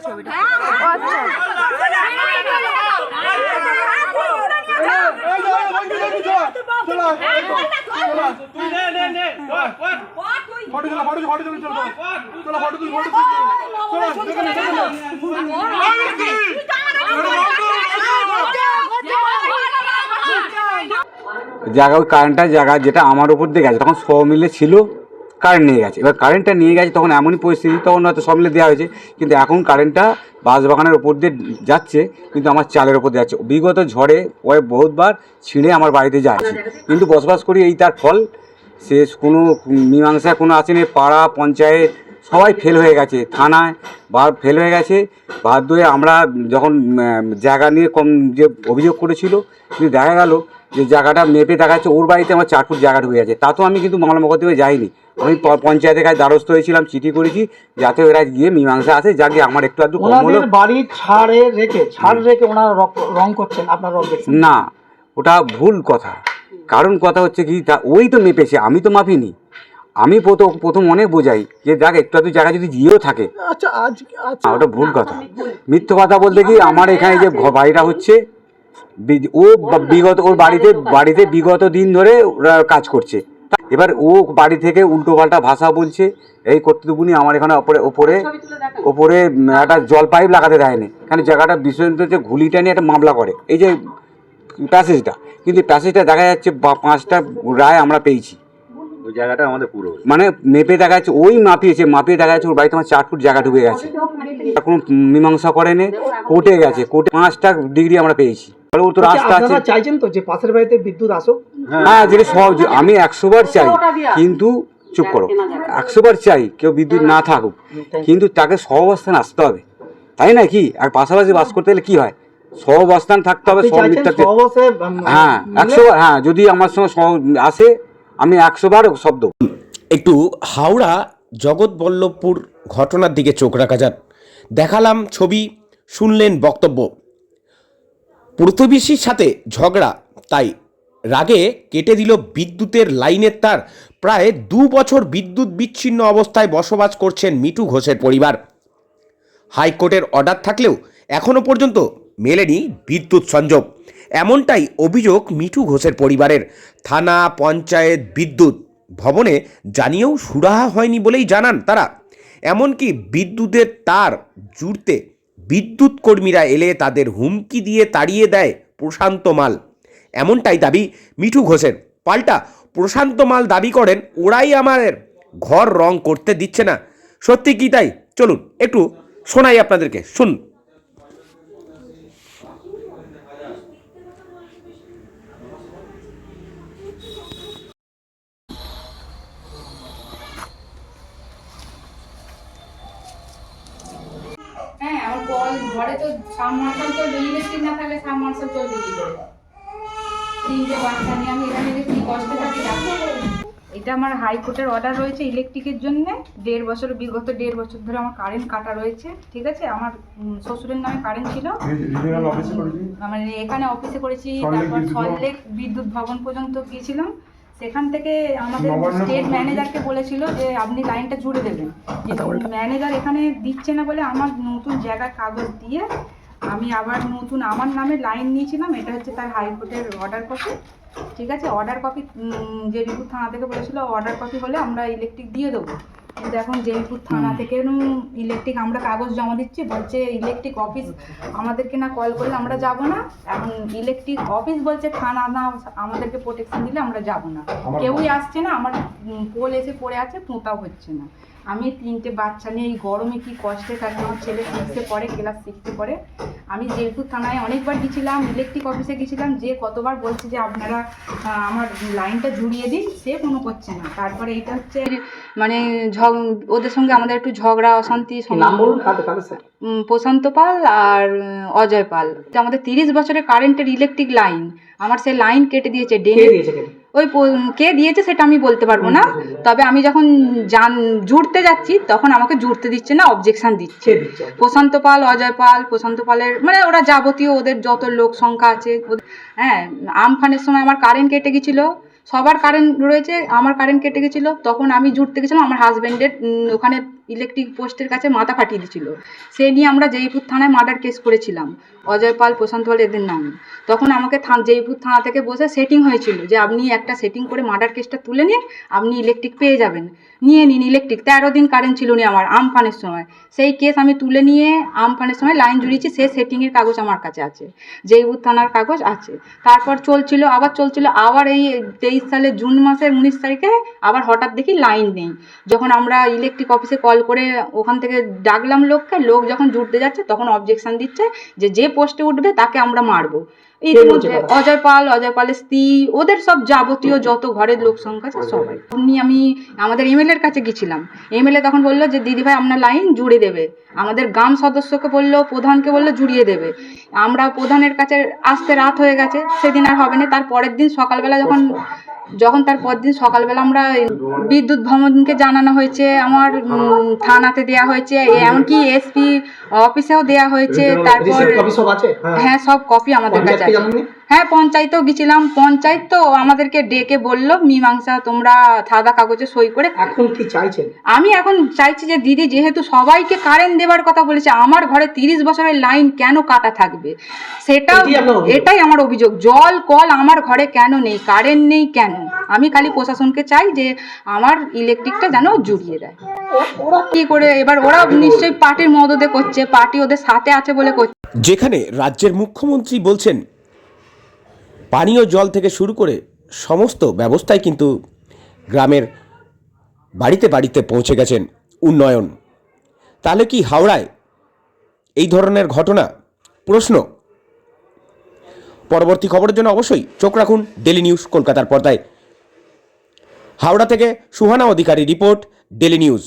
ছবিটা নে জায়গা ওই কারেন্টটার জায়গা যেটা আমার উপর দিয়ে গেছে, তখন সব মিলে ছিল। কারেন্ট নিয়ে গেছে। এবার কারেন্টটা নিয়ে গেছে তখন এমনই পরিস্থিতি, তখন হয়তো সব মিলে দেওয়া হয়েছে। কিন্তু এখন কারেন্টটা বাঁশবাগানের ওপর দিয়ে যাচ্ছে, কিন্তু আমার চালের ওপর দিয়ে যাচ্ছে। বিগত ঝড়ে ওই বহুতবার ছিঁড়ে আমার বাড়িতে যাচ্ছে কিন্তু বসবাস করি এই তার ফল, সে কোনো মীমাংসা কোনো আসেনি পাড়া, পঞ্চায়েত, সবাই ফেল হয়ে গেছে। থানায় বা ফেল হয়ে গেছে। বাধ্য আমরা যখন জায়গা নিয়ে কম যে অভিযোগ করেছিল, কিন্তু দেখা গেল যে জায়গাটা মেপে দেখা যাচ্ছে ওর বাড়িতে আমার চার ফুট জায়গা ঢুকে গেছে তা তো আমি কিন্তু বাংলা মকদ্দমে যাইনি। আমি প- পঞ্চায়েতের কাছে দ্বারস্থ হয়েছিলাম চিঠি করেছি যাতে ওরা গিয়ে মীমাংসা আসে যাকে আমার একটু আধটু কম হলো বাড়ির ছাড়ে রেখে ছাড় রেখে ওনারা রং করছেন আপনার রং দেখছেন? না ওটা ভুল কথা। কারণ কথা হচ্ছে কি তা ওই তো মেপেছে আমি তো মাপিনি। আমি প্রথম প্রথম অনেক বোঝাই যে দেখ একটু আধটু জায়গা যদি গিয়েও থাকে। আচ্ছা আজ আচ্ছা। ওটা ভুল কথা। মিথ্য কথা বলতে কি আমার এখানে যে বাড়িটা হচ্ছে ও বিগত ওর বাড়িতে বাড়িতে বিগত দিন ধরে ওরা কাজ করছে। এবার ও বাড়ি থেকে উল্টো পাল্টা ভাষা বলছে। এই করতে দেবুনি আমার এখানে ওপরে ওপরে ওপরে একটা জল পাইপ লাগাতে দেয়নি। কারণ জায়গাটা বিষয় হচ্ছে ঘুলিটা নিয়ে একটা মামলা করে। এই যে প্যাসেজটা। কিন্তু প্যাসেজটা দেখা যাচ্ছে বা- পাঁচটা রায় আমরা পেয়েছি। ওই জায়গাটা আমাদের পুরো। মানে মেপে দেখা যাচ্ছে ওই মাপিয়েছে মাপিয়ে দেখা যাচ্ছে ওর বাড়িতে আমার চার ফুট জায়গা ঢুকে গেছে। কোনো মীমাংসা করেনি কোর্টে গেছে। কোর্টে পাঁচটা ডিগ্রি আমরা পেয়েছি। তাহলে ওর তো রাস্তা আছে। চাইছেন তো যে পাশের বাড়িতে বিদ্যুৎ আসুক? হ্যাঁ যেটা সব আমি একশো বার চাই কিন্তু চুপ করো। একশো বার চাই কেউ বিদ্যুৎ না থাকুক। কিন্তু তাকে সহাবস্থান আসতে হবে। তাই না কি? আর পাশাপাশি বাস করতে গেলে কি হয়? সহাবস্থান থাকতে হবে হ্যাঁ মিলে- একশো বার হ্যাঁ যদি আমার সঙ্গে আসে আমি একশো বার শব্দ একটু হাওড়া জগৎবল্লভপুর ঘটনার দিকে চোখ রাখা যাক। দেখালাম ছবি শুনলেন বক্তব্য। প্রতিবেশীর সাথে ঝগড়া। তাই রাগে কেটে দিল বিদ্যুতের লাইনের তার। প্রায় দু বছর বিদ্যুৎ বিচ্ছিন্ন অবস্থায় বসবাস করছেন মিঠু ঘোষের পরিবার। হাইকোর্টের অর্ডার থাকলেও এখনও পর্যন্ত মেলেনি বিদ্যুৎ সংযোগ। এমনটাই অভিযোগ মিঠু ঘোষের পরিবারের। থানা, পঞ্চায়েত, বিদ্যুৎ ভবনে জানিয়েও সুরাহা হয়নি বলেই জানান তারা। এমনকি বিদ্যুতের তার জুড়তে বিদ্যুৎ কর্মীরা এলে তাদের হুমকি দিয়ে তাড়িয়ে দেয় প্রশান্ত মাল। এমনটাই দাবি মিঠু ঘোষের। পাল্টা, প্রশান্ত মাল দাবি করেন, ওরাই আমাদের ঘর রং করতে দিচ্ছে না। সত্যি কি তাই? চলুন, একটু শোনাই আপনাদেরকে। শুন হ্যাঁ আমার কল ঘরে তো সাবমার্শাল চলবে ইলেকট্রিক না থাকলে সাবমার্শাল চলবে কি করে? তিনটে বাচ্চা নিয়ে আমি এখানে কি কষ্টে থাকি এটা আমার হাইকোর্টের অর্ডার রয়েছে ইলেকট্রিকের জন্য। দেড় বছর বিগত দেড় বছর ধরে আমার কারেন্ট কাটা রয়েছে ঠিক আছে? আমার শ্বশুরের নামে কারেন্ট ছিল। মানে এখানে অফিসে করেছি তারপর। সল্টলেক বিদ্যুৎ ভবন পর্যন্ত গিয়েছিলাম। সেখান থেকে আমাদের স্টেট ম্যানেজারকে বলেছিল যে আপনি লাইনটা জুড়ে দেবেন। ম্যানেজার এখানে দিচ্ছে না বলে আমার নতুন জায়গার কাগজ দিয়ে আমি আবার নতুন আমার নামে লাইন নিয়েছিলাম এটা হচ্ছে তার হাইকোর্টের অর্ডার কপি ঠিক আছে? অর্ডার কপি যে রিপুর থানা থেকে বলেছিল অর্ডার কপি হলে আমরা ইলেকট্রিক দিয়ে দেবো। কিন্তু এখন জেলপুর থানা থেকে ইলেকট্রিক আমরা কাগজ জমা দিচ্ছি বলছে ইলেকট্রিক অফিস আমাদেরকে না কল করলে আমরা যাব না। এখন ইলেকট্রিক অফিস বলছে থানা না আমাদেরকে প্রোটেকশন দিলে আমরা যাব না। কেউই আসছে না আমার পোল এসে পড়ে আছে পোঁতাও হচ্ছে না। আমি তিনটে বাচ্চা নিয়ে এই গরমে কি কষ্টে থাকে আমার ছেলে সিক্সে পড়ে ক্লাস সিক্সে পড়ে। আমি জেলপুর থানায় অনেকবার গেছিলাম ইলেকট্রিক অফিসে গেছিলাম যে কতবার বলছে যে আপনারা আমার লাইনটা জুড়িয়ে দিন সে কোনো করছে না। তারপরে এটা হচ্ছে মানে ঝগ ওদের সঙ্গে আমাদের একটু ঝগড়া অশান্তি প্রশান্ত পাল আর অজয় পাল। আমাদের তিরিশ বছরের কারেন্টের ইলেকট্রিক লাইন আমার সে লাইন কেটে দিয়েছে কেটে? ওই কে দিয়েছে সেটা আমি বলতে পারব না। তবে আমি যখন জান জুড়তে যাচ্ছি তখন আমাকে জুড়তে দিচ্ছে না অবজেকশন দিচ্ছে। প্রশান্ত পাল অজয় পাল প্রশান্ত পালের মানে ওরা যাবতীয় ওদের যত লোক সংখ্যা আছে হ্যাঁ আমফানের সময় আমার কারেন্ট কেটে গেছিল। সবার কারেন্ট রয়েছে আমার কারেন্ট কেটে গেছিল। তখন আমি জুটতে গেছিলাম আমার হাজব্যান্ডের ওখানে ইলেকট্রিক পোস্টের কাছে মাথা ফাটিয়ে দিয়েছিল। সে নিয়ে আমরা জয়পুর থানায় মার্ডার কেস করেছিলাম। অজয় পাল, প্রশান্ত পাল এদের নামে। তখন আমাকে থান, জয়পুর থানা থেকে বসে সেটিং হয়েছিল যে আপনি একটা সেটিং করে মার্ডার কেসটা তুলে নিন, আপনি ইলেকট্রিক পেয়ে যাবেন। নিয়ে নিন ইলেকট্রিক তেরো দিন কারেন্ট ছিল না আমার আমফানের সময়। সেই কেস আমি তুলে নিয়ে আমফানের সময় লাইন জুড়িয়েছি, সে সেটিংয়ের কাগজ আমার কাছে আছে। জয়পুর থানার কাগজ আছে। তারপর চলছিল, আবার চলছিল, আবার এই তেইশ সালে জুন মাসের উনিশ তারিখে আবার হঠাৎ দেখি লাইন নেই। যখন আমরা ইলেকট্রিক অফিসে কল করে ওখান থেকে ডাকলাম লোককে লোক যখন জুটতে যাচ্ছে তখন অবজেকশন দিচ্ছে যে যে পোস্টে উঠবে তাকে আমরা মারবো। ইতিমধ্যে অজয় পাল অজয় পালের স্ত্রী ওদের সব যাবতীয় যত ঘরের লোক সংখ্যা আছে সবাই। এমনি আমি আমাদের এমএলএর কাছে গেছিলাম এমএলএ তখন বলল যে দিদি ভাই আপনার লাইন জুড়ে দেবে। আমাদের গ্রাম সদস্যকে বলল প্রধানকে বলল জুড়িয়ে দেবে। আমরা প্রধানের কাছে আসতে রাত হয়ে গেছে সেদিন আর হবে না। তার পরের দিন সকালবেলা যখন যখন তার পরদিন সকালবেলা আমরা বিদ্যুৎ ভবনকে জানানো হয়েছে আমার থানাতে দেয়া হয়েছে এমনকি এসপি অফিসেও দেয়া হয়েছে তারপর আছে? হ্যাঁ। সব কপি আমাদের কাছে আছে। হ্যাঁ পঞ্চায়েতেও গেছিলাম। পঞ্চায়েত তো আমাদেরকে ডেকে বলল মীমাংসা তোমরা সাদা কাগজে সই করে এখন কি চাইছেন? আমি এখন চাইছি যে দিদি যেহেতু সবাইকে কারেন্ট দেওয়ার কথা বলেছে আমার ঘরে তিরিশ বছরের লাইন কেন কাটা থাকবে? সেটা এটাই আমার অভিযোগ। জল কল আমার ঘরে কেন নেই? কারেন্ট নেই কেন? আমি খালি প্রশাসনকে চাই যে আমার ইলেকট্রিকটা যেন জুড়িয়ে দেয়। ওরা কি করে? এবার ওরা নিশ্চয়ই পার্টির মদদে করছে পার্টি ওদের সাথে আছে বলে করছে। যেখানে রাজ্যের মুখ্যমন্ত্রী বলছেন পানীয় জল থেকে শুরু করে সমস্ত ব্যবস্থায় কিন্তু গ্রামের বাড়িতে বাড়িতে পৌঁছে গেছেন উন্নয়ন। তাহলে কি হাওড়ায় এই ধরনের ঘটনা? প্রশ্ন। পরবর্তী খবরের জন্য অবশ্যই চোখ রাখুন ডেলি নিউজ কলকাতার পর্দায়। হাওড়া থেকে Suhana Adhikari report daily news